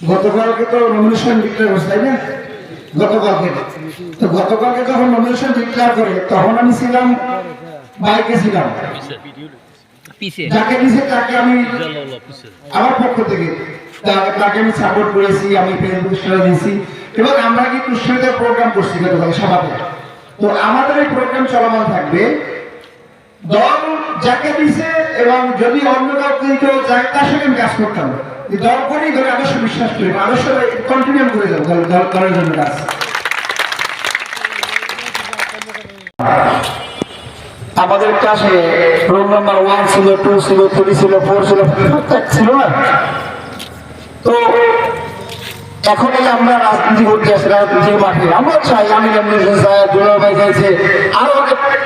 গতকালকে তো nomination declare করছে তাই না? গতকালকে তো গতকালকে যখন নমিনেশন ডিক্লেয়ার করে তখন আমি ছিলাম বাইকে ছিলাম। যাকে দিছে তাকে আমি আমার পক্ষ থেকে তাকে আমি সাপোর্ট করেছি আমি ফেসবুক দিয়েছি। এবং আমরা কি কুষ্টিতে প্রোগ্রাম করছি গতকাল সভাতে তো আমাদের এই প্রোগ্রাম চলমান থাকবে দল যাকে দিছে এবং যদি অন্য কাউকে দিত যাকে তার সঙ্গে আমি কাজ করতাম এই দল করেই ধরে আদর্শ বিশ্বাস করি আদর্শ কন্টিনিউ করে যাব জন্য কাজ আমাদের ক্লাসে রোল নাম্বার ওয়ান ছিল টু ছিল থ্রি ছিল ফোর ছিল ছিল না তো এখন এই আমরা রাজনীতি করতে আসি মাঠে আমরা চাই আমি দুলাল চাইছে আরও অনেক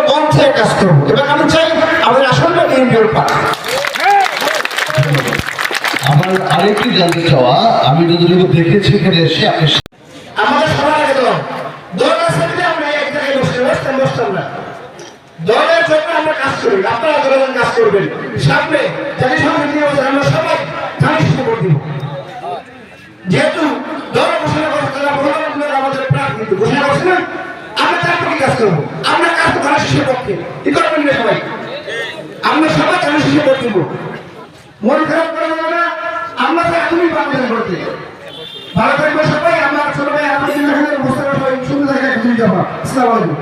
মঞ্চে কাজ করব। এবং আমি চাই আমাদের আসলটা বিএনপির পাক আমার আরেকটি জানতে চাওয়া আমি যতটুকু দেখেছি এখানে এসে আপনি আমাদের সবার আগে দল দল আছে আমরা এক জায়গায় বসে বসতাম বসতাম না। দলের জন্য আমরা কাজ করি আপনারা দলের কাজ করবেন। সামনে জাতি সংসদ নির্বাচন আমরা সবাই জানি সাপোর্ট দিব। যেহেতু দল ঘোষণা করছে তারা প্রধানমন্ত্রী আমাদের প্রার্থী ঘোষণা করছে না। আমরা তার পক্ষে কাজ করব। আমরা কাজ তো পক্ষে কি করবেন না সবাই। আমরা সবাই চালু শিশু দিব মন খারাপ করে না। আমরা তো এখনই বাংলাদেশ করতে ভালো থাকবে সবাই। আমার ছোট ভাই সুন্দর থাকে খুশি যাবা আসসালামু আলাইকুম।